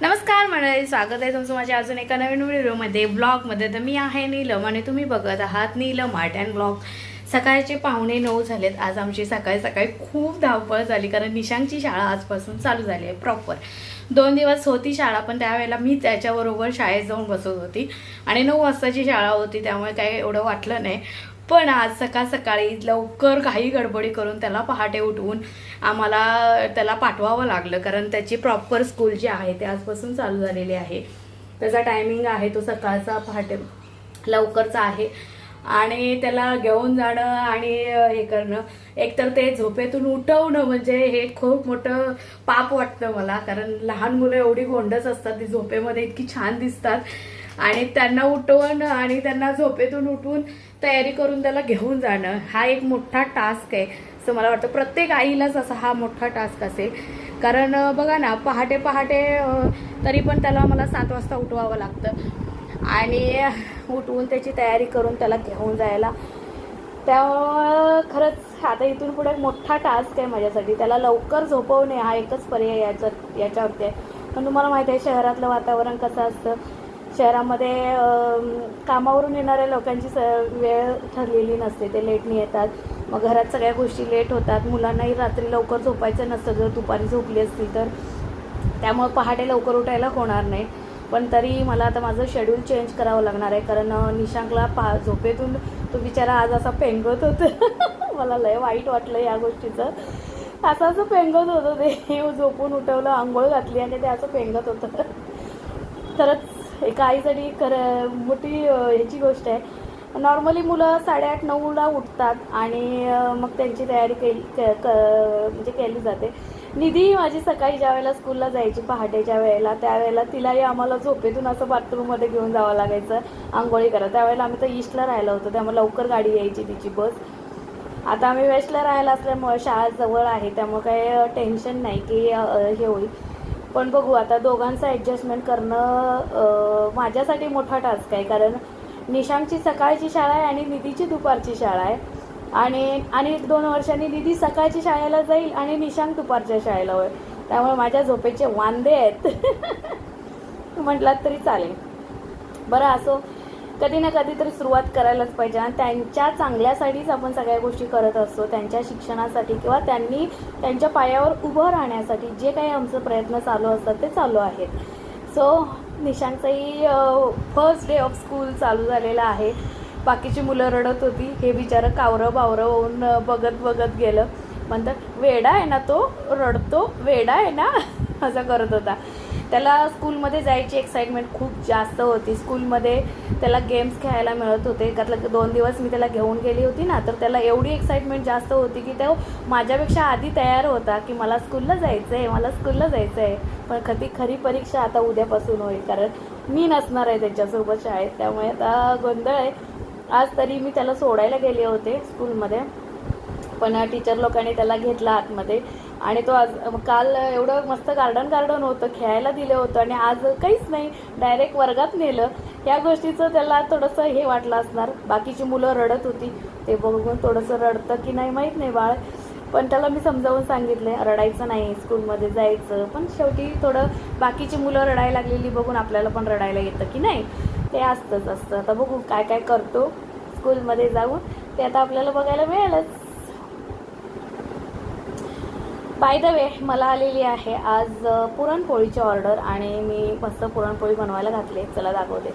नमस्कार मंडळी. स्वागत आहे तुमचं माझ्या अजून एका नवीन व्हिडिओमध्ये ब्लॉगमध्ये. तर मी आहे नीलम आणि तुम्ही बघत आहात नीलम आर्ट अँड ब्लॉग सकाळचे पाहुणे नऊ झालेत. आज आमची सकाळी सकाळी खूप धावपळ झाली कारण निशांकची शाळा आजपासून चालू झाली आहे प्रॉपर दोन दिवस होती शाळा पण त्यावेळेला मी त्याच्याबरोबर शाळेत जाऊन बसत होती. आणि नऊ वाजताची शाळा होती त्यामुळे काही एवढं वाटलं नाही. पण आज सकाळ सकाळी लवकर काही गडबडी करून त्याला पहाटे उठवून आम्हाला त्याला पाठवावं लागलं कारण त्याची प्रॉपर स्कूल जी आहे ते आजपासून चालू झालेली आहे. त्याचा टायमिंग आहे तो सकाळचा पहाटे लवकरचा आहे. आणि त्याला घेऊन जाणं आणि हे करणं एकतर ते झोपेतून उठवणं म्हणजे हे खूप मोठं पाप वाटतं मला कारण लहान मुलं एवढी गोंडच असतात ती झोपेमध्ये इतकी छान दिसतात. आणि त्यांना उठवणं आणि त्यांना झोपेतून उठून तयारी करून त्याला घेऊन जाणं हा एक मोठा टास्क आहे. असं मला वाटतं. प्रत्येक आईलाच असा हा मोठा टास्क असेल. कारण बघा ना पहाटे पहाटे तरी पण त्याला मला सात वाजता उठवावं लागतं. आणि उठवून त्याची तयारी करून त्याला घेऊन जायला. त्यामुळं खरंच आता इथून पुढे एक मोठा टास्क आहे माझ्यासाठी. त्याला लवकर झोपवणे हा एकच पर्याय याचा याच्यावरती आहे. पण तुम्हाला माहिती आहे शहरातलं वातावरण कसं असतं? शहरामध्ये कामावरून येणाऱ्या लोकांची स वेळ ठरलेली नसते. ते लेटनी येतात. मग घरात सगळ्या गोष्टी लेट होतात. मुलांनाही रात्री लवकर झोपायचं नसतं. जर दुपारी झोपली असतील तर. त्यामुळं पहाटे लवकर उठायला होणार नाही. पण तरी मला आता माझं शेड्यूल चेंज करावं लागणार आहे. कारण निशांकला पहा झोपेतून तो बिचारा आज असा पेंगत होतं. मला लय वाईट वाटलं या गोष्टीचं. असं असं पेंगत होतं. ते झोपून उठवलं आंघोळ घातली आणि ते असं पेंगत होतं. खरंच एका आईसाठी खरं मोठी ह्याची गोष्ट आहे. नॉर्मली मुलं साडेआठ नऊला उठतात आणि मग त्यांची तयारी केली क- क- म्हणजे केली जाते. निधी माझी सकाळी ज्या वेळेला स्कूलला जायची पहाटेच्या वेळेला त्यावेळेला तिलाही आम्हाला झोपेतून असं बाथरूममध्ये घेऊन जावं लागायचं आंघोळी करा त्यावेळेला आम्ही तर ईस्टला राहिलो होतो त्यामुळे लवकर गाडी यायची तिची बस. आता आम्ही वेस्टला राहायला असल्यामुळे शाळा जवळ आहे त्यामुळे काही टेन्शन नाही की हे होईल. पण बघू आता दोघांचं ॲडजस्टमेंट करणं माझ्यासाठी मोठा टास्क आहे. कारण निशांकची सकाळची शाळा आहे आणि निधीची दुपारची शाळा आहे. आणि आणि एक दोन वर्षांनी निधी सकाळची शाळेला जाईल आणि निशांक दुपारच्या शाळेला होईल. त्यामुळे माझ्या झोपेचे वांदे आहेत. म्हटलात तरी चालेल. बरं असो. कधी ना कधी तरी सुरुवात करायलाच पाहिजे. आणि त्यांच्या चांगल्यासाठीच आपण सगळ्या गोष्टी करत असतो. त्यांच्या शिक्षणासाठी किंवा त्यांनी त्यांच्या पायावर उभं राहण्यासाठी जे काही आमचं प्रयत्न चालू असतात ते चालू आहेत. सो निशांचाही फर्स्ट डे ऑफ स्कूल चालू झालेला आहे. बाकीची मुलं रडत होती. हे बिचारं कावरं बावरं होऊन बघत बघत गेलं. म्हणतात वेडा आहे ना तो? रडतो? वेडा आहे ना? असं करत होता. त्याला स्कूलमध्ये जायची एक्साइटमेंट खूप जास्त होती. स्कूलमध्ये त्याला गेम्स खेळायला मिळत होते. त्यातलं दोन दिवस मी त्याला घेऊन गेली होती ना तर त्याला एवढी एक्साइटमेंट जास्त होती की तो माझ्यापेक्षा आधी तयार होता की मला स्कूलला जायचं आहे मला स्कूलला जायचं आहे पण खरी खरी परीक्षा आता उद्यापासून होईल कारण मी नसणार आहे त्याच्यासोबत शाळेत. त्यामुळे आता गोंधळ आहे. आज तरी मी त्याला सोडायला गेले होते स्कूलमध्ये. पण टीचर लोकांनी त्याला घेतला आतमध्ये. आणि तो आज काल एवढं मस्त गार्डन गार्डन होतं खेळायला दिलं होतं आणि आज काहीच नाही डायरेक्ट वर्गात नेलं. या गोष्टीचं त्याला थोडंसं हे वाटलं असणार. बाकीची मुलं रडत होती. ते बघून थोडंसं रडतं की नाही माहीत नाही बाळ. पण त्याला मी समजावून सांगितले रडायचं नाही स्कूलमध्ये जायचं. पण शेवटी थोडं बाकीची मुलं रडायला लागलेली बघून आपल्याला पण रडायला येतं की नाही. ते असतंच असतं. आता बघू काय काय करतो स्कूलमध्ये जाऊन. ते आता आपल्याला बघायला मिळेलच. बाय द वे मला आलेली आहे आज पुरणपोळीची ऑर्डर आणि मी मस्त पुरणपोळी बनवायला घातली चला दाखवते.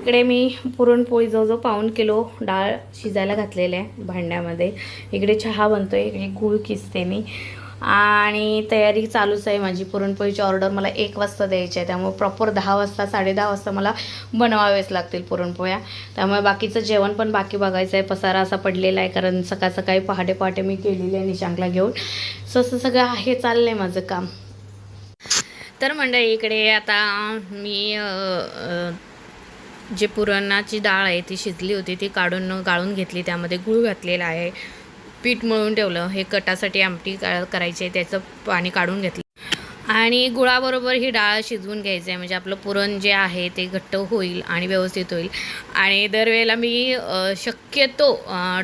इकडे मी पुरणपोळी जवळजवळ पाऊण किलो डाळ शिजायला घातलेली आहे भांड्यामध्ये. इकडे चहा बनतोय इकडे गूळ किसते मी. आणि तयारी चालूच आहे माझी. पुरणपोळीची ऑर्डर मला एक वाजता द्यायची आहे. त्यामुळे प्रॉपर दहा वाजता साडे दहा वाजता मला बनवावेच लागतील पुरणपोळ्या. त्यामुळे बाकीचं जेवण पण बाकी बघायचं आहे. पसारा असा पडलेला आहे कारण सकाळ सकाळी पहाटे पहाटे मी केलेली आहे निशांकला घेऊन. सो असं सगळं आहे चाललं आहे माझं काम. तर मंडळी इकडे आता मी जे पुरणाची डाळ आहे ती शिजली होती ती काढून गाळून घेतली. त्यामध्ये गूळ घातलेला आहे. पीठ मळून ठेवलं हे कटासाठी आमटी का- करायची आहे त्याचं पाणी काढून घेतलं. आणि गुळाबरोबर ही डाळ शिजवून घ्यायची आहे म्हणजे आपलं पुरण जे आहे ते घट्ट होईल आणि व्यवस्थित होईल. आणि दरवेळेला मी शक्यतो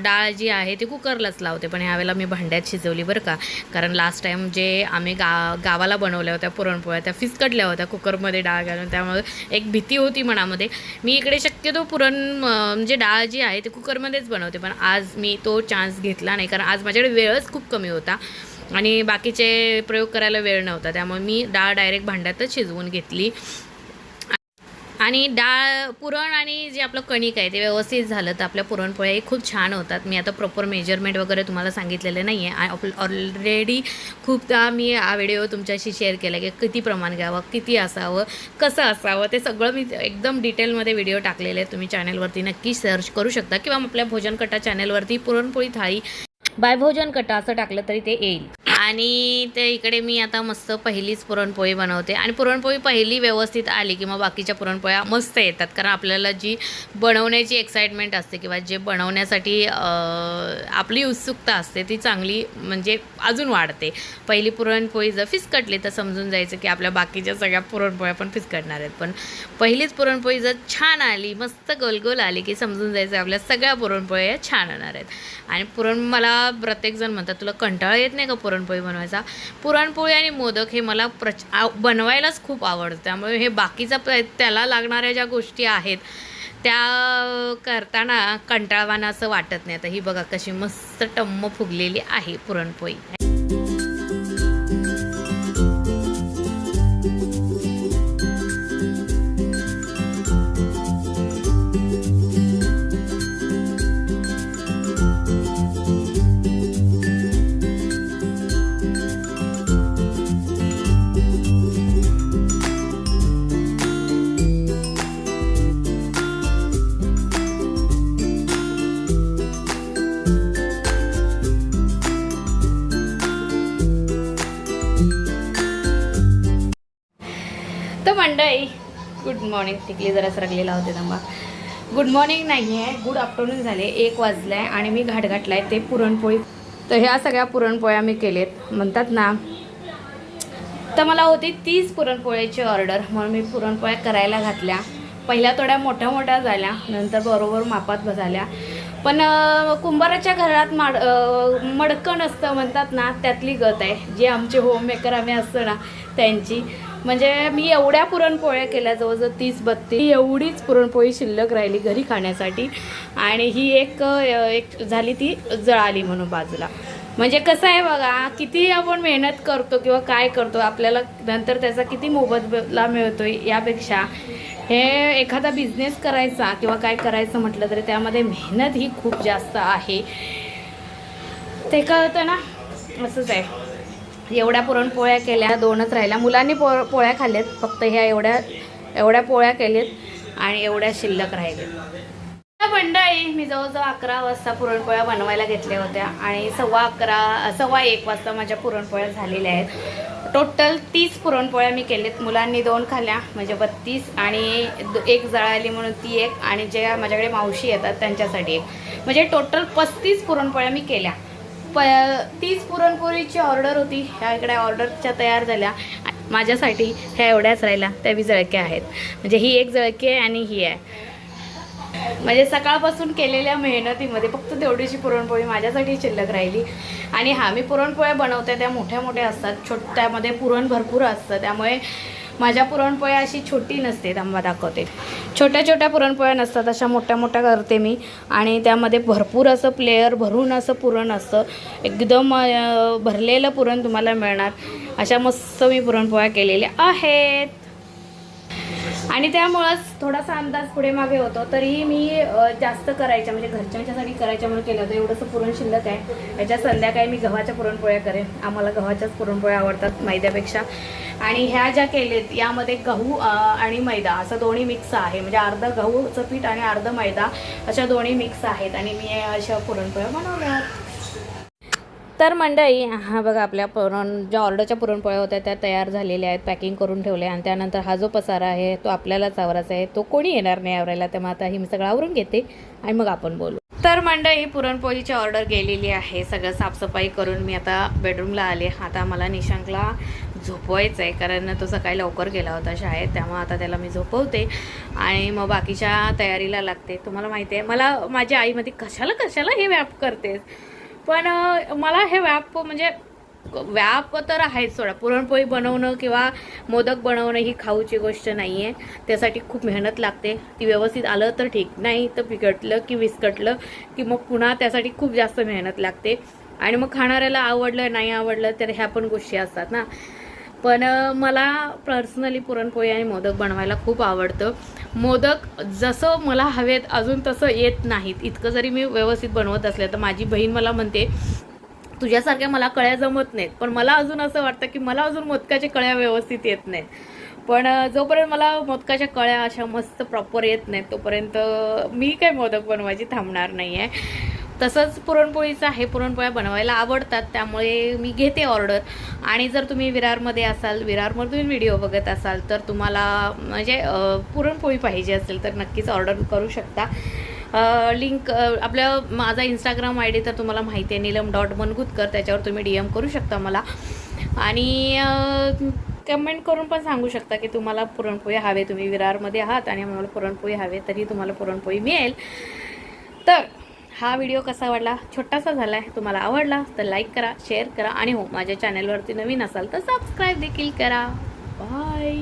डाळ जी आहे ती कुकरलाच लावते. पण ह्यावेळेला मी भांड्यात शिजवली बरं का. कारण लास्ट टाईम जे आम्ही गा गावाला बनवल्या होत्या पुरणपोळ्या त्या फिसकटल्या होत्या कुकरमध्ये डाळ घालून. त्यामुळे एक भीती होती मनामध्ये. मी इकडे शक्यतो पुरण म्हणजे डाळ जी आहे ती कुकरमध्येच बनवते. पण आज मी तो चान्स घेतला नाही. कारण आज माझ्याकडे वेळच खूप कमी होता. आणि बाकीचे प्रयोग करायला वेळ नव्हता त्यामुळे मी डाळ डायरेक्ट भांड्यातच शिजवून घेतली. आणि डाळ पुरण आणि जे आपलं कणिक आहे ते व्यवस्थित झालं तर आपल्या पुरणपोळ्याही खूप छान होतात. मी आता प्रॉपर मेजरमेंट वगैरे तुम्हाला सांगितलेले नाही आहे ऑलरेडी खूपदा मी हा व्हिडिओ तुमच्याशी शेअर केला की किती प्रमाण घ्यावं किती असावं कसं असावं ते सगळं मी एकदम डिटेलमध्ये व्हिडिओ टाकलेले आहेत. तुम्ही चॅनलवरती नक्की सर्च करू शकता. किंवा आपल्या भोजनकटा चॅनलवरती पुरणपोळी थाळी बायभोजन कटा असं टाकलं तरी ते येईल. आणि ते इकडे मी आता मस्त पहिलीच पुरणपोळी बनवते. आणि पुरणपोळी पहिली व्यवस्थित आली की मग बाकीच्या पुरणपोळ्या मस्त येतात. कारण आपल्याला जी बनवण्याची एक्साइटमेंट असते किंवा जे बनवण्यासाठी आपली उत्सुकता असते ती चांगली म्हणजे अजून वाढते. पहिली पुरणपोळी जर फिसकटली तर समजून जायचं की आपल्या बाकीच्या सगळ्या पुरणपोळ्या पण फिसकटणार आहेत. पण पहिलीच पुरणपोळी जर छान आली मस्त गोलगोल आली की समजून जायचं आपल्या सगळ्या पुरणपोळ्या छान होणार आहेत. आणि पुरण मला प्रत्येकजण म्हणतात तुला कंटाळा येत नाही का पुरणपोळी बनवायचा. पुरणपोळी आणि मोदक हे मला प्रच बनवायलाच खूप आवडतं. त्यामुळे हे बाकीचा प्र त्याला लागणाऱ्या ज्या गोष्टी आहेत त्या करताना कंटाळवाना असं वाटत नाही. आता ही बघा कशी मस्त टम्म फुगलेली आहे पुरणपोळी. मॉर्निंग टिकली जरा सरकलेला होते थांबा गुड मॉर्निंग नाही आहे गुड आफ्टरनून झाले एक वाजलं आहे आणि मी घाट घातला आहे ते पुरणपोळी. तर ह्या सगळ्या पुरणपोळ्या मी केलेत. म्हणतात ना तर मला होती तीस पुरणपोळ्याची ऑर्डर म्हणून मी पुरणपोळ्या करायला घातल्या. पहिल्या थोड्या मोठ्या मोठ्या झाल्या नंतर बरोबर मापात झाल्या पण कुंभाराच्या घरात माड मडकण असतं म्हणतात ना त्यातली गत आहे. जे आमचे होममेकर आम्ही असतो ना त्यांची. म्हणजे मी एवढ्या पुरणपोळ्या केल्या जवळजवळ तीस बत्तीस. एवढीच पुरणपोळी शिल्लक राहिली घरी खाण्यासाठी. आणि ही एक एक झाली ती जळाली म्हणून बाजूला. म्हणजे कसं आहे बघा किती आपण मेहनत करतो किंवा काय करतो आपल्याला नंतर त्याचा किती मोबदला मिळतो यापेक्षा हे एखादा बिझनेस करायचा किंवा काय करायचं म्हटलं तरी त्यामध्ये मेहनत ही खूप जास्त आहे. ते कळतं ना? असंच आहे. एवढ्या पुरणपोळ्या केल्या दोनच राहिल्या. मुलांनी पो पोळ्या खाल्ल्यात फक्त ह्या एवढ्या एवढ्या पोळ्या केल्यात आणि एवढ्या शिल्लक राहिल्या मंडळी मी जवळजवळ अकरा वाजता पुरणपोळ्या बनवायला घेतल्या होत्या आणि सव्वा अकरा सव्वा एक वाजता माझ्या पुरणपोळ्या झालेल्या आहेत. टोटल तीस पुरणपोळ्या मी केल्यात. मुलांनी दोन खाल्ल्या म्हणजे बत्तीस आणि एक जळाली म्हणून ती एक आणि ज्या माझ्याकडे मावशी येतात त्यांच्यासाठी एक. म्हणजे टोटल पस्तीस पुरणपोळ्या मी केल्या. प तीच पुरणपोळीची ऑर्डर होती. ह्या इकडे ऑर्डरच्या तयार झाल्या. माझ्यासाठी ह्या एवढ्याच राहिल्या. त्या बी जळक्या आहेत. म्हणजे ही एक जळकी आहे आणि ही आहे. म्हणजे सकाळपासून केलेल्या मेहनतीमध्ये फक्त तेवढीशी पुरणपोळी माझ्यासाठी शिल्लक राहिली. आणि हा मी पुरणपोळ्या बनवते त्या मोठ्या मोठ्या असतात. छोट्यामध्ये पुरण भरपूर असतं. त्यामुळे माझ्या पुरणपोळ्या अशी छोटी नसते थांबा दाखवते. छोट्या छोट्या पुरणपोळ्या नसतात अशा मोठ्या मोठ्या करते मी. आणि त्यामध्ये भरपूर असं प्लेअर भरून असं पुरण असतं. एकदम भरलेलं पुरण तुम्हाला मिळणार. अशा मस्त मी पुरणपोळ्या केलेल्या आहेत. आणि त्यामुळंच थोडासा अंदाज पुढे मागे होतो. तरीही मी जास्त करायच्या म्हणजे घरच्यांच्यासाठी करायच्या म्हणून केलं होतं. एवढंसं पुरण शिल्लक आहे. याच्या संध्याकाळी मी गव्हाच्या पुरणपोळ्या करेन. आम्हाला गव्हाच्याच पुरणपोळ्या आवडतात मैद्यापेक्षा. आणि ह्या ज्या केलेत यामध्ये गहू आणि मैदा असं दोन्ही मिक्स आहे. म्हणजे अर्ध गहूचं पीठ आणि अर्ध मैदा अशा दोन्ही मिक्स आहेत. आणि मी अशा पुरणपोळ्या बनवल्या तर मंडळी हा बघा आपल्या पुरण ज्या ऑर्डरच्या पुरणपोळ्या होत्या त्या तयार झालेल्या आहेत पॅकिंग करून ठेवल्या आणि त्यानंतर हा जो पसारा आहे तो आपल्यालाच आवरायचा आहे. तो कोणी येणार नाही आवरायला त्यामुळे आता ही मी सगळं आवरून घेते आणि मग आपण बोलू. तर मंडळी पुरणपोळीची ऑर्डर गेलेली आहे. सगळं साफसफाई करून मी आता बेडरूमला आले. आता मला निशांकला झोपवायचं आहे कारण तो सकाळी लवकर गेला होता शाळेत त्यामुळे आता त्याला मी झोपवते. आणि मग बाकीच्या तयारीला लागते. तुम्हाला माहिती आहे मला माझ्या आईमध्ये कशाला कशाला हे व्याप करते पण मला हे व्याप म्हणजे व्याप तर आहेच थोडा पुरणपोळी बनवणं किंवा मोदक बनवणं ही खाऊची गोष्ट नाही आहे त्यासाठी खूप मेहनत लागते. ती व्यवस्थित आलं तर ठीक. नाही तर बिघटलं की विस्कटलं की मग पुन्हा त्यासाठी खूप जास्त मेहनत लागते. आणि मग खाणाऱ्याला आवडलं नाही आवडलं तर ह्या पण गोष्टी असतात ना. पण मला पर्सनली पुरणपोळी आणि मोदक बनवायला खूप आवडतं. मोदक जसं मला हवेत अजून तसं येत नाहीत. इतकं जरी मी व्यवस्थित बनवत असले तर माझी बहीण मला म्हणते तुझ्यासारख्या मला कळ्या जमत नाहीत. पण मला अजून असं वाटतं की मला अजून मोदकाच्या कळ्या व्यवस्थित येत नाहीत. पण जोपर्यंत मला मोदकाच्या कळ्या अशा मस्त प्रॉपर येत नाहीत तोपर्यंत मी काय मोदक बनवायची थांबणार नाही आहे तसंच पुरणपोळीचं आहे पुरणपोळ्या बनवायला आवडतात त्यामुळे मी घेते ऑर्डर. आणि जर तुम्ही विरारमध्ये असाल विरारमधून व्हिडिओ बघत असाल तर तुम्हाला म्हणजे पुरणपोळी पाहिजे असेल तर नक्कीच ऑर्डर करू शकता. लिंक आपल्या माझा इंस्टाग्राम आय डी तर तुम्हाला माहिती आहे नीलम डॉट मनगुतकर त्याच्यावर तुम्ही डी एम करू शकता मला. आणि कमेंट करून पण सांगू शकता की तुम्हाला पुरणपोळी हवे तुम्ही विरारमध्ये आहात आणि आम्हाला पुरणपोळी हवे तरी तुम्हाला पुरणपोळी मिळेल. तर हा व्हिडिओ कसा वाटला छोटासा झाला आहे तुम्हाला आवडला तर लाईक करा शेअर करा. आणि हो माझ्या चॅनलवरती नवीन असाल तर सबस्क्राईब देखील करा. बाय